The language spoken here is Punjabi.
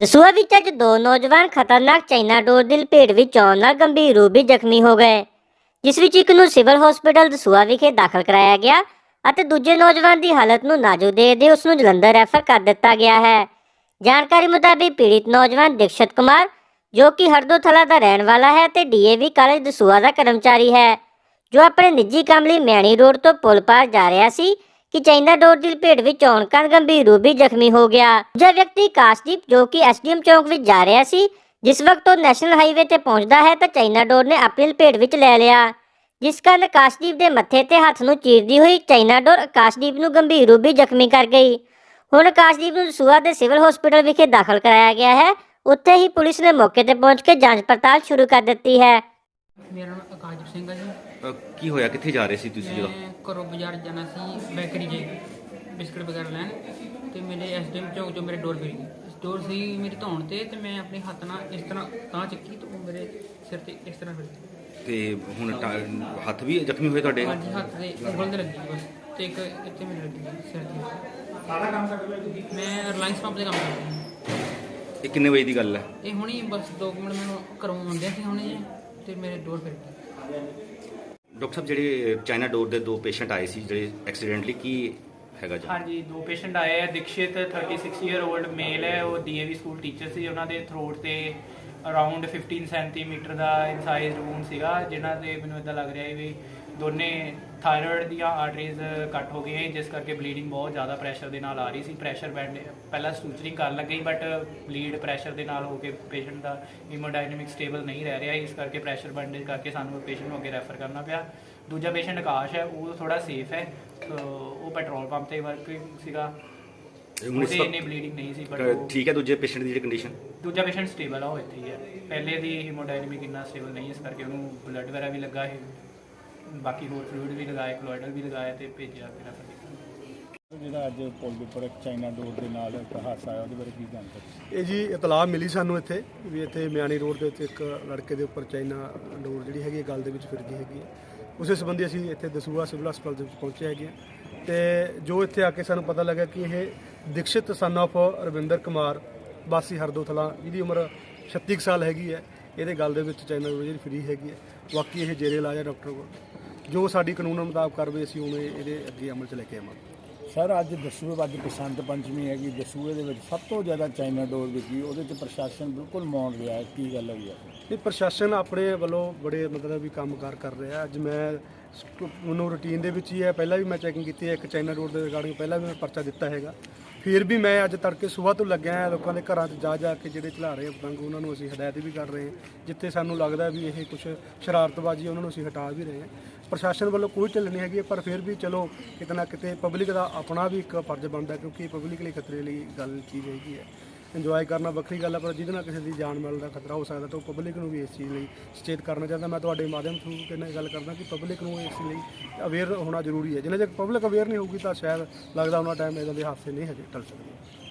ਦਸੂਆ ਵਿੱਚ ਅੱਜ ਦੋ ਨੌਜਵਾਨ ਖਤਰਨਾਕ ਚਾਈਨਾ ਡੋਰ ਦੀ ਲਪੇਟ ਵਿੱਚ ਆਉਣ ਨਾਲ ਗੰਭੀਰ ਰੂਪ ਵਿੱਚ ਜ਼ਖਮੀ ਹੋ ਗਏ, ਜਿਸ ਵਿੱਚ ਇੱਕ ਨੂੰ ਸਿਵਲ ਹਸਪੀਟਲ ਦਸੂਆ ਵਿਖੇ ਦਾਖਲ ਕਰਾਇਆ ਗਿਆ ਅਤੇ ਦੂਜੇ ਨੌਜਵਾਨ ਦੀ ਹਾਲਤ ਨੂੰ ਨਾਜ਼ੁਕ ਦੇਖਦੇ ਉਸ ਨੂੰ ਜਲੰਧਰ ਰੈਫਰ ਕਰ ਦਿੱਤਾ ਗਿਆ ਹੈ। ਜਾਣਕਾਰੀ ਮੁਤਾਬਿਕ ਪੀੜਿਤ ਨੌਜਵਾਨ ਦਿਕਸ਼ਤ ਕੁਮਾਰ, ਜੋ ਕਿ ਹਰਦੋਥਲਾ ਦਾ ਰਹਿਣ ਵਾਲਾ ਹੈ ਤੇ ਡੀਏਵੀ ਕਾਲਜ ਦਸੂਆ ਦਾ ਕਰਮਚਾਰੀ ਹੈ, ਜੋ ਆਪਣੇ ਨਿੱਜੀ ਕੰਮ ਲਈ ਮੈਣੀ ਰੋਡ ਤੋਂ ਪੁਲ ਪਾਰ ਜਾ ਰਿਹਾ ਸੀ ਕਿ ਚਾਈਨਾ ਡੋਰ ਦੀ ਲਪੇਟ ਵਿੱਚ ਆਉਣ ਕਾਰਨ ਗੰਭੀਰ ਰੂਪ ਵਿੱਚ ਜ਼ਖਮੀ ਹੋ ਗਿਆ। ਦੂਜਾ ਵਿਅਕਤੀ ਕਾਸ਼ਦੀਪ ਜੋ ਕਿ ਐਸਡੀਐਮ ਚੌਂਕ ਵਿੱਚ ਜਾ ਰਿਹਾ ਸੀ, ਜਿਸ ਵਕਤ ਉਹ ਨੈਸ਼ਨਲ ਹਾਈਵੇ ਤੇ ਪਹੁੰਚਦਾ ਹੈ ਤਾਂ ਚਾਈਨਾ ਡੋਰ ਨੇ ਆਪਣੀ ਲਪੇਟ ਵਿੱਚ ਲੈ ਲਿਆ। ਜਿਸ ਕਾਰਨ ਆਕਾਸ਼ਦੀਪ ਦੇ ਮੱਥੇ ਤੇ ਹੱਥ ਨੂੰ ਚੀਰਦੀ ਹੋਈ ਚਾਈਨਾ ਡੋਰ ਆਕਾਸ਼ਦੀਪ ਨੂੰ ਗੰਭੀਰ ਰੂਪ ਵਿੱਚ ਜ਼ਖਮੀ ਕਰ ਗਈ। ਹੁਣ ਆਕਾਸ਼ਦੀਪ ਨੂੰ ਦਸੂਹਾ ਦੇ ਸਿਵਲ ਹਸਪੀਟਲ ਵਿਖੇ ਦਾਖਲ ਕਰਾਇਆ ਗਿਆ ਹੈ। ਉੱਥੇ ਹੀ ਪੁਲਿਸ ਨੇ ਮੌਕੇ ਤੇ ਪਹੁੰਚ ਕੇ ਜਾਂਚ ਪੜਤਾਲ ਸ਼ੁਰੂ ਕਰ ਦਿੱਤੀ ਹੈ। ਮੇਰਾ ਨਾਮ ਆਕਾਸ਼ਦੀਪ ਸਿੰਘ ਹੈ ਜੀ। ਅ, ਕੀ ਹੋਇਆ? ਕਿੱਥੇ ਜਾ ਰਹੇ ਸੀ ਤੁਸੀਂ ਜਦੋਂ? ਮੈਂ ਘਰੋਂ ਬਾਜ਼ਾਰ ਜਾਣਾ ਸੀ ਬੇਕਰੀ ਜੇ ਬਿਸਕਟ ਵਗੈਰਾ ਲੈਣ। ਤੇ ਮੇਰੇ ਐਸਡੀਐਮ ਚੌਕ ਜੋ ਮੇਰੇ ਡੋਰ ਫਿਰੀ ਡੋਰ ਸੀ ਮੇਰੀ ਧੌਣ ਤੇ ਤੇ ਮੈਂ ਆਪਣੇ ਹੱਥ ਨਾਲ ਇਸ ਤਰ੍ਹਾਂ ਤਾਂ ਚੱਕੀ ਤੇ ਉਹ ਮੇਰੇ ਸਿਰ ਤੇ ਇਸ ਤਰ੍ਹਾਂ ਫਿਰ ਤੇ ਹੁਣ ਟਾ- ਹੱਥ ਵੀ ਜ਼ਖਮੀ ਹੋਏ ਤੁਹਾਡੇ? ਹਾਂਜੀ ਹੱਥ ਦੇ ਉਂਗਲ ਤੇ ਲੱਗੀ ਬਸ। ਤੇ ਇੱਕ ਇੱਥੇ ਮੇਰੇ ਲੱਗੀ ਜੀ, ਸਿਰ ਤੇ। ਸਾਰਾ ਕੰਮ ਕਰਦੇ ਤੁਸੀਂ? ਮੈਂ ਰਿਲਾਇੰਸ ਪੰਪ ਦੇ ਕੰਮ ਕਰਦਾ ਹਾਂ। ਇਹ ਕਿੰਨੇ ਵਜੇ ਦੀ ਗੱਲ ਹੈ? ਇਹ ਹੁਣੀ ਬਸ 2 ਮਿੰਟ ਮੈਨੂੰ ਘਰੋਂ ਆਉਂਦੇ ਸੀ ਹੁਣੇ। ਜੇ ਤੇ ਮੇਰੇ ਡੋਰ ਫਿਰ ਗਈ ਡਾਕਟਰ ਸਾਹਿਬ ਜਿਹੜੇ ਚਾਈਨਾ ਡੋਰ ਦੇ ਦੋ ਪੇਸ਼ੈਂਟ ਆਏ ਸੀ ਜਿਹੜੇ ਐਕਸੀਡੈਂਟਲੀ ਕੀ ਹੈਗਾ ਜੀ? ਹਾਂਜੀ ਦੋ ਪੇਸ਼ੈਂਟ ਆਏ ਆ। ਦਿਕਸ਼ਿਤ 36 ਇਅਰ 올ਡ ਮੇਲ ਹੈ ਉਹ ਡੀਏਵੀ ਸਕੂਲ ਟੀਚਰ ਸੀ ਉਹਨਾਂ ਦੇ ਥਰੋਟ ਤੇ ਅਰਾਊਂਡ 15 ਸੈਂਟੀਮੀਟਰ ਦਾ ਇਨਸਾਈਜ਼ ਵੂਨ ਸੀਗਾ ਜਿਨ੍ਹਾਂ ਦੇ ਮੈਨੂੰ ਇਦਾਂ ਲੱਗ ਰਿਹਾ ਹੈ ਵੀ ਦੋਨੇ ਥਾਇਰੋਇਡ ਦੀਆਂ ਆਰਟਰੀਜ਼ ਕੱਟ ਹੋ ਗਈਆਂ ਜਿਸ ਕਰਕੇ ਬਲੀਡਿੰਗ ਬਹੁਤ ਜ਼ਿਆਦਾ ਪ੍ਰੈਸ਼ਰ ਦੇ ਨਾਲ ਆ ਰਹੀ ਸੀ। ਪ੍ਰੈਸ਼ਰ ਬੈਂਡ ਪਹਿਲਾਂ ਸਟੂਚਰਿੰਗ ਕਰਨ ਲੱਗੇ ਬਟ ਬਲੀਡ ਪ੍ਰੈਸ਼ਰ ਦੇ ਨਾਲ ਹੋ ਕੇ ਪੇਸ਼ੈਂਟ ਦਾ ਹੀਮੋਡਾਇਨਾਮਿਕ ਸਟੇਬਲ ਨਹੀਂ ਰਹਿ ਰਿਹਾ, ਇਸ ਕਰਕੇ ਪ੍ਰੈਸ਼ਰ ਬੈਂਡੇਜ ਕਰਕੇ ਸਾਨੂੰ ਪੇਸ਼ੈਂਟ ਨੂੰ ਅੱਗੇ ਰੈਫਰ ਕਰਨਾ ਪਿਆ। ਦੂਜਾ ਪੇਸ਼ੈਂਟ ਆਕਾਸ਼ ਹੈ, ਉਹ ਥੋੜਾ ਸੇਫ ਹੈ ਸੋ ਉਹ ਪੈਟਰੋਲ ਪੰਪ ਤੇ ਵਰਕਿੰਗ ਸੀਗਾ। ਉਹਦੇ ਇੰਨੀ ਬਲੀਡਿੰਗ ਨਹੀਂ ਸੀ ਬਟ ਠੀਕ ਹੈ ਦੂਜੇ ਪੇਸ਼ੈਂਟ ਦੀ ਜਿਹੜੀ ਕੰਡੀਸ਼ਨ ਦੂਜਾ ਪੇਸ਼ੈਂਟ ਸਟੇਬਲ ਆ ਉਹ ਇੱਥੇ ਹੀ ਹੈ ਪਹਿਲੇ ਦੀ ਹੀਮੋਡਾਇਨਾਮਿਕ ਇੰਨਾ ਸਟੇਬਲ ਨਹੀਂ ਇਸ ਕਰਕੇ ਉਹਨੂੰ ਬਲੱਡ ਵਗੈਰਾ ਵੀ ਲੱਗਾ ਹੈ ਬਾਕੀ ਹੋਰ ਫਲੂਇਡ ਵੀ ਲਗਾਏ ਕਲੋਇਡਲ ਵੀ ਲਗਾਇਆ ਤੇ ਭੇਜਿਆ ਫਿਰ ਆਪਾਂ ਜਿਹੜਾ ਅੱਜ ਪੁਲ ਦੇ ਉੱਪਰ ਚਾਈਨਾ ਡੋਰ ਦੇ ਨਾਲ ਇੱਕ ਹਾਦਸਾ ਆਇਆ ਉਹਦੇ ਬਾਰੇ ਕੀ ਜਾਣਕਾਰੀ ਇਹ ਜੀ ਇਤਲਾਹ ਮਿਲੀ ਸਾਨੂੰ ਇੱਥੇ ਵੀ ਇੱਥੇ ਮਿਆਣੀ ਰੋਡ ਦੇ ਉੱਤੇ ਇੱਕ ਲੜਕੇ ਦੇ ਉੱਪਰ ਚਾਈਨਾ ਡੋਰ ਜਿਹੜੀ ਹੈਗੀ ਹੈ ਗਲ ਦੇ ਵਿੱਚ ਫਿਰ ਗਈ ਹੈਗੀ ਹੈ। ਉਸੇ ਸੰਬੰਧੀ ਅਸੀਂ ਇੱਥੇ ਦਸੂਹਾ ਸਿਵਲ ਹਸਪਤਾਲ ਦੇ ਵਿੱਚ ਪਹੁੰਚੇ ਹੈਗੇ ਹਾਂ। ਤੇ ਜੋ ਇੱਥੇ ਆ ਕੇ ਸਾਨੂੰ ਪਤਾ ਲੱਗਾ ਕਿ ਇਹ ਦਿਕਸ਼ਿਤ ਸਨ of ਰਵਿੰਦਰ ਕੁਮਾਰ ਵਾਸੀ ਹਰਦੋਥਲਾ ਜਿਹਦੀ ਉਮਰ 36 ਕੁ ਸਾਲ ਹੈਗੀ ਹੈ ਇਹਦੇ ਗਲ ਦੇ ਵਿੱਚ ਡੋਰ ਜਿਹੜੀ ਫਰੀ ਹੈਗੀ ਹੈ ਬਾਕੀ ਇਹ ਜੇਰੇ ਇਲਾਜ ਹੈ ਡਾਕਟਰ ਕੋਲ ਜੋ ਸਾਡੀ ਕਾਨੂੰਨ ਮੁਤਾਬਕ ਕਾਰਵਾਈ ਅਸੀਂ ਉਵੇਂ ਇਹਦੇ ਅੱਗੇ ਅਮਲ ਚ ਲੈ ਕੇ ਆਵਾਂਗੇ ਸਰ ਅੱਜ ਦਸੂਏ ਅੱਜ ਬਸੰਤ ਪੰਚਮੀ ਹੈਗੀ ਦਸੂਏ ਦੇ ਵਿੱਚ ਸਭ ਤੋਂ ਜ਼ਿਆਦਾ ਚਾਈਨਾ ਡੋਰ ਵਿਕੀ ਉਹਦੇ ਤੇ ਪ੍ਰਸ਼ਾਸਨ ਬਿਲਕੁਲ ਮੌਨ ਰਿਹਾ ਹੈ ਕੀ ਗੱਲ ਹੋਈ ਹੈ ਇਹ ਪ੍ਰਸ਼ਾਸਨ ਆਪਣੇ ਵੱਲੋਂ ਬੜੇ ਮਤਲਬ ਵੀ ਕੰਮਕਾਰ ਕਰ ਰਿਹਾ ਅੱਜ ਮੈਂ ਮੈਨੂੰ ਰੂਟੀਨ ਦੇ ਵਿੱਚ ਹੀ ਹੈ ਪਹਿਲਾਂ ਵੀ ਮੈਂ ਚੈਕਿੰਗ ਕੀਤੀ ਹੈ ਇੱਕ ਚਾਈਨਾ ਰੋਡ ਦੇ ਰਿਗਾਰਡਿੰਗ ਪਹਿਲਾਂ ਵੀ ਮੈਂ ਪਰਚਾ ਦਿੱਤਾ ਹੈਗਾ ਫਿਰ ਵੀ ਮੈਂ ਅੱਜ ਤੜਕੇ ਸਵੇਰ ਤੋਂ ਲੱਗਿਆ ਹਾਂ ਲੋਕਾਂ ਦੇ ਘਰਾਂ 'ਚ ਜਾ ਜਾ ਕੇ ਜਿਹੜੇ ਚਲਾ ਰਹੇ ਆ ਪਤੰਗ ਉਹਨਾਂ ਨੂੰ ਅਸੀਂ ਹਦਾਇਤ ਵੀ ਕਰ ਰਹੇ ਹਾਂ ਜਿੱਥੇ ਸਾਨੂੰ ਲੱਗਦਾ ਵੀ ਇਹ ਕੁਝ ਸ਼ਰਾਰਤਬਾਜ਼ੀ ਉਹਨਾਂ ਨੂੰ ਅਸੀਂ ਹਟਾ ਵੀ ਰਹੇ ਹਾਂ। ਪ੍ਰਸ਼ਾਸਨ ਵੱਲੋਂ ਕੋਈ ਢਿੱਲ ਨਹੀਂ ਹੈਗੀ ਹੈ, ਪਰ ਫਿਰ ਵੀ ਚਲੋ ਕਿਤੇ ਨਾ ਕਿਤੇ ਪਬਲਿਕ ਦਾ ਆਪਣਾ ਵੀ ਇੱਕ ਫਰਜ਼ ਬਣਦਾ ਕਿਉਂਕਿ ਪਬਲਿਕ ਲਈ ਖਤਰੇ ਲਈ ਗੱਲ ਚੀਜ਼ ਹੈਗੀ ਹੈ। ਇੰਜੋਏ ਕਰਨਾ ਵੱਖਰੀ ਗੱਲ ਹੈ ਪਰ ਜਿਹਦੇ ਨਾਲ ਕਿਸੇ ਦੀ ਜਾਨ ਮਾਲ ਦਾ ਖਤਰਾ ਹੋ ਸਕਦਾ, ਤਾਂ ਉਹ ਪਬਲਿਕ ਨੂੰ ਵੀ ਇਸ ਚੀਜ਼ ਲਈ ਸੁਚੇਤ ਕਰਨਾ ਚਾਹੁੰਦਾ। ਮੈਂ ਤੁਹਾਡੇ ਮਾਧਿਅਮ ਥਰੂ ਕਿੰਨਾ ਗੱਲ ਕਰਦਾ ਕਿ ਪਬਲਿਕ ਨੂੰ ਇਸ ਲਈ ਅਵੇਅਰ ਹੋਣਾ ਜ਼ਰੂਰੀ ਹੈ। ਜਿੰਨਾ ਚਿਰ ਪਬਲਿਕ ਅਵੇਅਰ ਨਹੀਂ ਹੋਊਗੀ, ਤਾਂ ਸ਼ਾਇਦ ਲੱਗਦਾ ਉਹਨਾਂ ਟਾਈਮ ਇਦਾਂ ਦੇ ਹਾਦਸੇ ਨਹੀਂ ਹਜੇ ਟਲ ਸਕਦੇ।